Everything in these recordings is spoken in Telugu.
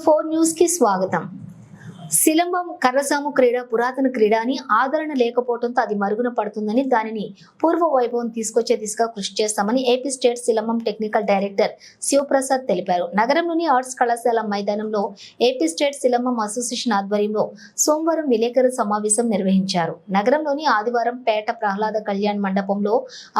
ఫోర్ న్యూస్ కి స్వాగతం శిలంబం కర్రసాము క్రీడ పురాతన క్రీడ అని ఆదరణ లేకపోవడంతో అది మరుగున పడుతుందని దానిని పూర్వ వైభవం తీసుకొచ్చే దిశగా కృషి చేస్తామని AP state silambam technical director Shivaprasad తెలిపారు. నగరంలోని ఆర్ట్స్ కళాశాల మైదానంలో ఏపీ స్టేట్ శిలంబం అసోసియేషన్ ఆధ్వర్యంలో సోమవారం విలేకరుల సమావేశం నిర్వహించారు. నగరంలోని ఆదివారం పేట ప్రహ్లాద కళ్యాణ్ మండపంలో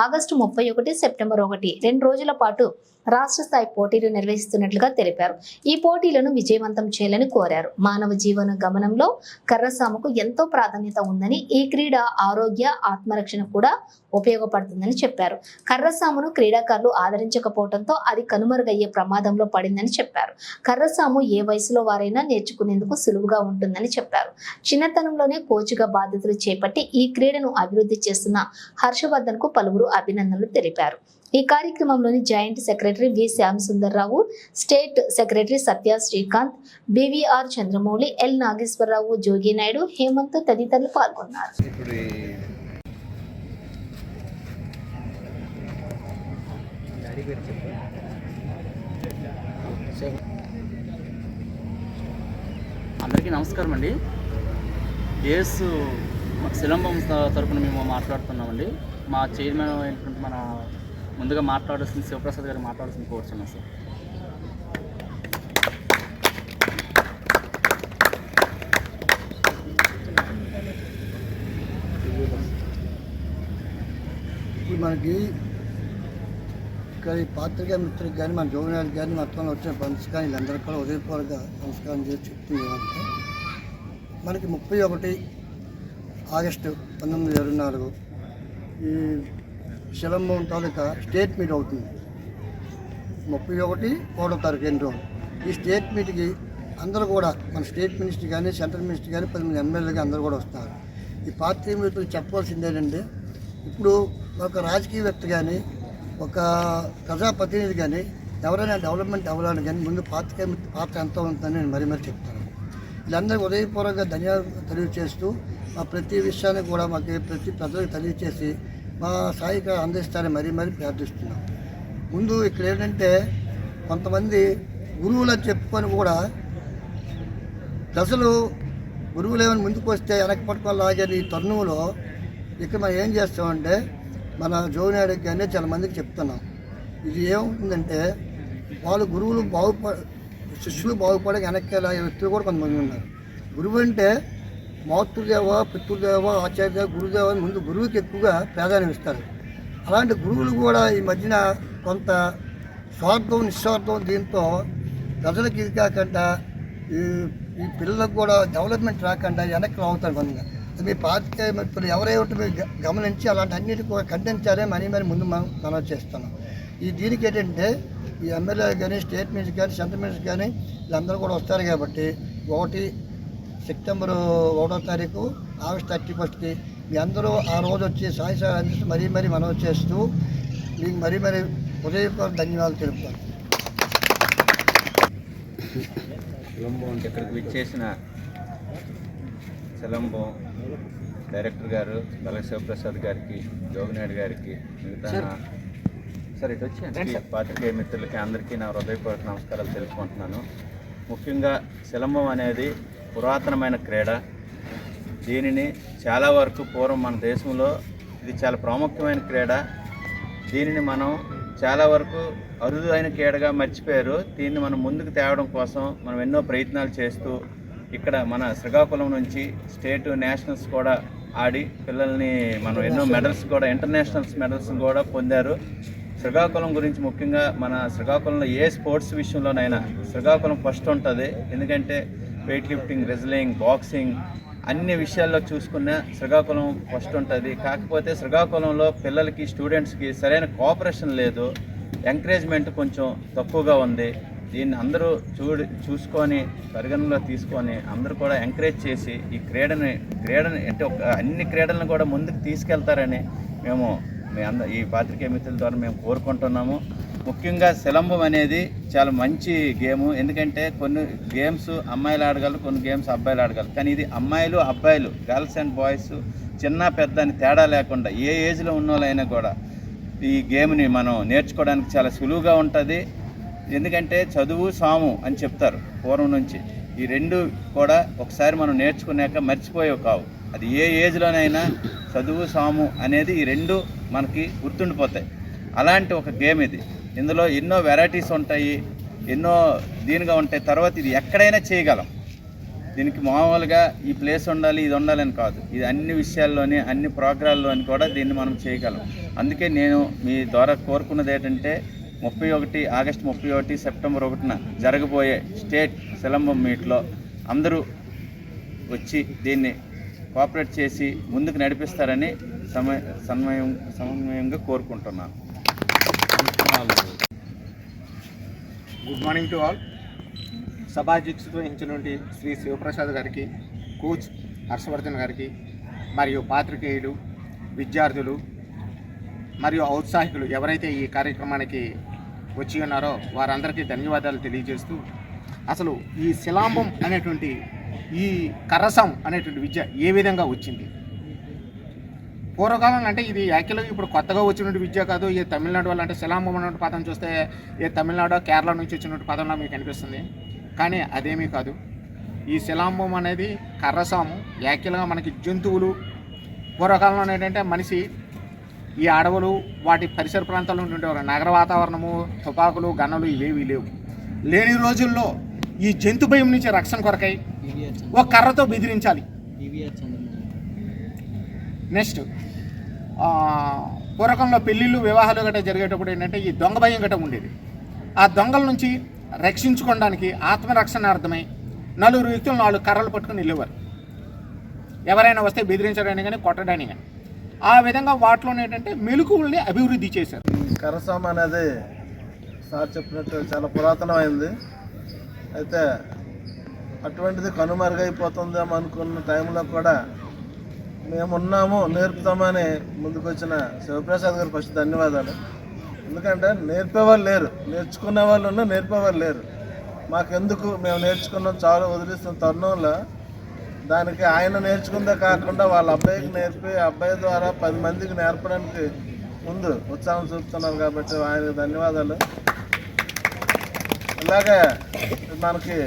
ఆగస్టు ముప్పై ఒకటి సెప్టెంబర్ ఒకటి రెండు రోజుల పాటు రాష్ట్ర స్థాయి పోటీలు నిర్వహిస్తున్నట్లుగా తెలిపారు. ఈ పోటీలను విజయవంతం చేయాలని కోరారు. మానవ జీవన గమనంలో కర్రసాముకు ఎంతో ప్రాధాన్యత ఉందని ఈ క్రీడ ఆరోగ్య ఆత్మరక్షణ కూడా ఉపయోగపడుతుందని చెప్పారు. కర్రసామును క్రీడాకారులు ఆదరించకపోవడంతో అది కనుమరుగయ్యే ప్రమాదంలో పడిందని చెప్పారు. కర్రసాము ఏ వయసులో వారైనా నేర్చుకునేందుకు సులువుగా ఉంటుందని చెప్పారు. చిన్నతనంలోనే కోచ్గా బాధ్యతలు చేపట్టి ఈ క్రీడను అభివృద్ధి చేస్తున్న హర్షవర్ధన్కు పలువురు అభినందనలు తెలిపారు. ఈ కార్యక్రమంలోని joint secretary V Shyam Sundararao state secretary Satya Srikanth BVR Chandramouli L Nageswararao Jogi Naidu Hemanth తదితరులు పాల్గొన్నారు. అందరికీ నమస్కారం అండి. ఏఎస్ శిలంబం త- తరపున మేము మాట్లాడుతున్నామండి. మా చైర్మన్ అయినటువంటి మన ముందుగా మాట్లాడాల్సింది శివప్రసాద్ గారు మాట్లాడాల్సింది కోరుచున్నాం సార్? మనకి ఇక్కడ ఈ పాత్రికా మిత్రులకు కానీ మన జోగినాథ్ కానీ మొత్తంలో వచ్చిన ఫ్రెండ్స్ కానీ వీళ్ళందరికీ కూడా ఉదయపూర్వక నమస్కారం చేసి చెప్తుంది మనకి ముప్పై ఒకటి ఆగస్టు పంతొమ్మిది ఇరవై నాలుగు ఈ శిలంబం తాలూకా స్టేట్ మీట్ అవుతుంది. ముప్పై ఒకటి మూడో తారీఖు ఎన్ని రోజులు? ఈ స్టేట్ మీట్కి అందరూ కూడా మన స్టేట్ మినిస్టర్ కానీ సెంట్రల్ మినిస్టర్ కానీ పది మంది ఎమ్మెల్యేలు అందరూ కూడా వస్తారు. ఈ పార్టీ మిత్రులు చెప్పవలసింది ఏంటంటే ఇప్పుడు ఒక రాజకీయవేత్త కానీ ఒక ప్రజాప్రతినిధి కానీ ఎవరైనా డెవలప్మెంట్ అవ్వాలని కానీ ముందు పాత్రికేయ పాత్ర ఎంత ఉంటుందని నేను మరీ మరీ చెప్తాను. వీళ్ళందరికీ ఉదయపూర్వకంగా ధన్యవాదాలు తెలియజేస్తూ మా ప్రతి విషయాన్ని కూడా మాకు ప్రతి ప్రజలకు తెలియజేసి మా సాయిగా అందిస్తారని మరీ మరీ ప్రార్థిస్తున్నాం. ముందు ఇక్కడ ఏంటంటే కొంతమంది గురువులు చెప్పుకొని కూడా ప్రజలు గురువులు ఏమైనా ముందుకు వస్తే వెనక్కి పట్టుకొని ఈ తరుణంలో ఇక్కడ మనం ఏం చేస్తామంటే మన జోగినాడికి కానీ చాలా మందికి చెప్తున్నాం. ఇది ఏమవుతుందంటే వాళ్ళు గురువులు బాగుప శిష్యులు బాగుపడే వెనక్కి వ్యక్తులు కూడా కొంతమంది ఉన్నారు. గురువు అంటే మాతృదేవ పితృదేవ ఆచార్యదేవ గురుదేవ అని ముందు గురువుకి ఎక్కువగా ప్రాధాన్యం ఇస్తారు. అలాంటి గురువులు కూడా ఈ మధ్యన కొంత స్వార్థం నిస్వార్థం దీంతో ప్రజలకు ఇది కాకుండా ఈ పిల్లలకు కూడా డెవలప్మెంట్ రాకుండా వెనక్కి రావుతారు కొంతగా మీ పార్టీ ఇప్పుడు ఎవరైతే మీరు గమనించి అలాంటి అన్నిటి కూడా ఖండించారే మనీ మరి ముందు మనం మనం చేస్తున్నాం. ఈ దీనికి ఏంటంటే ఈ ఎమ్మెల్యే కానీ స్టేట్ మినిస్టర్ కానీ సెంట్రల్ మినిస్టర్ కానీ వీళ్ళందరూ కూడా వస్తారు కాబట్టి ఒకటి సెప్టెంబర్ ఒకటో తారీఖు ఆగస్ట్ థర్టీ ఫస్ట్కి మీ అందరూ ఆ రోజు వచ్చి సాయి సాయి అందిస్తూ మరీ మరీ మనం చేస్తూ మీకు మరీ మరీ హృదయపూర్వక ధన్యవాదాలు తెలుపుతాను. ఇక్కడికి విచ్చేసిన శిలంబం డైరెక్టర్ గారు బల శివప్రసాద్ గారికి జోగినాయుడు గారికి మిగతా సరే ఇటు వచ్చి పాత్రికేయ మిత్రులకి అందరికీ నా హృదయపూర్వక నమస్కారాలు తెలుపుకుంటున్నాను. ముఖ్యంగా శిలంబం అనేది పురాతనమైన క్రీడ. దీనిని చాలా వరకు పూర్వం మన దేశంలో ఇది చాలా ప్రాముఖ్యమైన క్రీడ. దీనిని మనం చాలా వరకు అరుదు అయిన క్రీడగా మర్చిపోయారు. దీన్ని మనం ముందుకు తేవడం కోసం మనం ఎన్నో ప్రయత్నాలు చేస్తూ ఇక్కడ మన శ్రీకాకుళం నుంచి స్టేట్ నేషనల్స్ కూడా ఆడి పిల్లల్ని మనం ఎన్నో మెడల్స్ కూడా ఇంటర్నేషనల్స్ మెడల్స్ కూడా పొందారు. శ్రీకాకుళం గురించి ముఖ్యంగా మన శ్రీకాకుళంలో ఏ స్పోర్ట్స్ విషయంలోనైనా శ్రీకాకుళం ఫస్ట్ ఉంటుంది. ఎందుకంటే వెయిట్ లిఫ్టింగ్ రెజ్లింగ్ బాక్సింగ్ అన్ని విషయాల్లో చూసుకున్న శ్రీకాకుళం ఫస్ట్ ఉంటుంది. కాకపోతే శ్రీకాకుళంలో పిల్లలకి స్టూడెంట్స్కి సరైన కోఆపరేషన్ లేదు. ఎంకరేజ్మెంట్ కొంచెం తక్కువగా ఉంది. దీన్ని అందరూ చూడు చూసుకొని పరిగణనలో తీసుకొని అందరూ కూడా ఎంకరేజ్ చేసి ఈ క్రీడని క్రీడని అంటే ఒక అన్ని క్రీడలను కూడా ముందుకు తీసుకెళ్తారని మేము మీ అంద ఈ పాత్రికేయ మిత్రుల ద్వారా మేము కోరుకుంటున్నాము. ముఖ్యంగా శిలంబం అనేది చాలా మంచి గేము. ఎందుకంటే కొన్ని గేమ్స్ అమ్మాయిలు ఆడగలరు కొన్ని గేమ్స్ అబ్బాయిలు ఆడగలరు. కానీ ఇది అమ్మాయిలు అబ్బాయిలు గర్ల్స్ అండ్ బాయ్స్ చిన్న పెద్ద అని తేడా లేకుండా ఏ ఏజ్లో ఉన్నోళ్ళైనా కూడా ఈ గేమ్ని మనం నేర్చుకోవడానికి చాలా సులువుగా ఉంటుంది. ఎందుకంటే చదువు సాము అని చెప్తారు పూర్వం నుంచి. ఈ రెండు కూడా ఒకసారి మనం నేర్చుకున్నాక మర్చిపోయేవి కావు. అది ఏ ఏజ్లోనైనా చదువు సాము అనేది ఈ రెండు మనకి గుర్తుండిపోతాయి. అలాంటి ఒక గేమ్ ఇది. ఇందులో ఎన్నో వెరైటీస్ ఉంటాయి ఎన్నో దీనిగా ఉంటాయి. తర్వాత ఇది ఎక్కడైనా చేయగలం. దీనికి మామూలుగా ఈ ప్లేస్ ఉండాలి ఇది ఉండాలని కాదు. ఇది అన్ని విషయాల్లోని అన్ని ప్రోగ్రాల్లోని కూడా దీన్ని మనం చేయగలం. అందుకే నేను మీ ద్వారా కోరుకున్నది ఏంటంటే ముప్పై ఒకటి ఆగస్టు ముప్పై ఒకటి సెప్టెంబర్ ఒకటిన జరగబోయే స్టేట్ సిలంబం మీట్లో అందరూ వచ్చి దీన్ని కోఆపరేట్ చేసి ముందుకు నడిపిస్తారని సమయ సమయం సమన్వయంగా కోరుకుంటున్నాను. గుడ్ మార్నింగ్ టు ఆల్ సభాధ్యక్షత వహించినటువంటి శ్రీ శివప్రసాద్ గారికి కోచ్ హర్షవర్ధన్ గారికి మరియు పాత్రికేయులు విద్యార్థులు మరియు ఔత్సాహికులు ఎవరైతే ఈ కార్యక్రమానికి వచ్చి ఉన్నారో వారందరికీ ధన్యవాదాలు తెలియజేస్తూ అసలు ఈ శిలాంబం అనేటువంటి ఈ కరసం అనేటువంటి విద్య ఏ విధంగా వచ్చింది? పూర్వకాలం అంటే ఇది యాక్చువల్గా ఇప్పుడు కొత్తగా వచ్చినటువంటి విద్య కాదు ఏ తమిళనాడు వాళ్ళు అంటే శిలాంబం అనే పదం చూస్తే ఏ తమిళనాడు కేరళ నుంచి వచ్చినటువంటి పదంలో మీకు అనిపిస్తుంది. కానీ అదేమీ కాదు. ఈ శిలాంబం అనేది కర్రసాము. యాక్చువల్గా మనకి జంతువులు పూర్వకాలంలో ఏంటంటే మనిషి ఈ అడవులు వాటి పరిసర ప్రాంతాల్లో ఉండేవారు నగర వాతావరణము తుపాకులు గన్నలు ఇవేవి లేవు. లేని రోజుల్లో ఈ జంతు భయం నుంచి రక్షణ కొరకై ఒక కర్రతో బెదిరించాలి. నెక్స్ట్ పూర్వకంలో పెళ్ళిళ్ళు వివాహాలు గట్రా జరిగేటప్పుడు ఏంటంటే ఈ దొంగ భయం గట్రా ఉండేది. ఆ దొంగల నుంచి రక్షించుకోవడానికి ఆత్మరక్షణార్థమై నలుగురు వ్యక్తులు నాలుగు కర్రలు పట్టుకుని వెళ్ళేవారు ఎవరైనా వస్తే బెదిరించడానికి కానీ కొట్టడానికి కానీ. ఆ విధంగా వాటిలో ఏంటంటే మెలకువల్ని అభివృద్ధి చేశారు. కరసాం అనేది సార్ చెప్పినట్టు చాలా పురాతనమైంది. అయితే అటువంటిది కనుమరుగైపోతుందేమో అనుకున్న టైంలో కూడా మేమున్నాము నేర్పుతామని ముందుకొచ్చిన శివప్రసాద్ గారు ఫస్ట్ ధన్యవాదాలు. ఎందుకంటే నేర్పేవాళ్ళు లేరు. నేర్చుకునే వాళ్ళు ఉన్నా నేర్పేవాళ్ళు లేరు. మాకెందుకు? మేము నేర్చుకున్నాం చాలా వదిలిస్తున్న. తరుణంలో దానికి ఆయన నేర్చుకుందే కాకుండా వాళ్ళ అబ్బాయికి నేర్పి అబ్బాయి ద్వారా పది మందికి నేర్పడానికి ముందు ఉత్సాహం చూపుతున్నారు కాబట్టి ఆయనకు ధన్యవాదాలు. ఇలాగే మనకి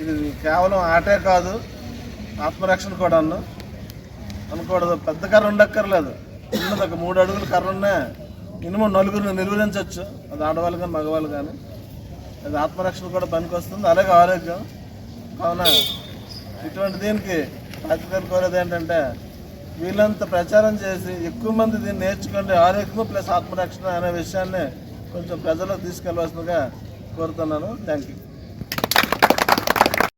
ఇది కేవలం ఆటే కాదు ఆత్మరక్షణ కూడా అనకూడదు పెద్ద కర్ర ఉండక్కర్లేదు. చిన్నది ఒక మూడు అడుగుల కర్ర ఉన్నా మినిమం నలుగురిని నిర్వహించవచ్చు అది ఆడవాళ్ళు కానీ మగవాళ్ళు కానీ. అది ఆత్మరక్షణ కూడా పనికొస్తుంది. అలాగే ఆరోగ్యం. కావున ఇటువంటి దీనికి పాత్రికలు కోరేది ఏంటంటే వీళ్ళంత ప్రచారం చేసి ఎక్కువ మంది దీన్ని నేర్చుకుంటే ఆరోగ్యం ప్లస్ ఆత్మరక్షణ అనే విషయాన్ని కొంచెం ప్రజలకు తీసుకెళ్ళవలసిందిగా కోరుతున్నాను. Thank you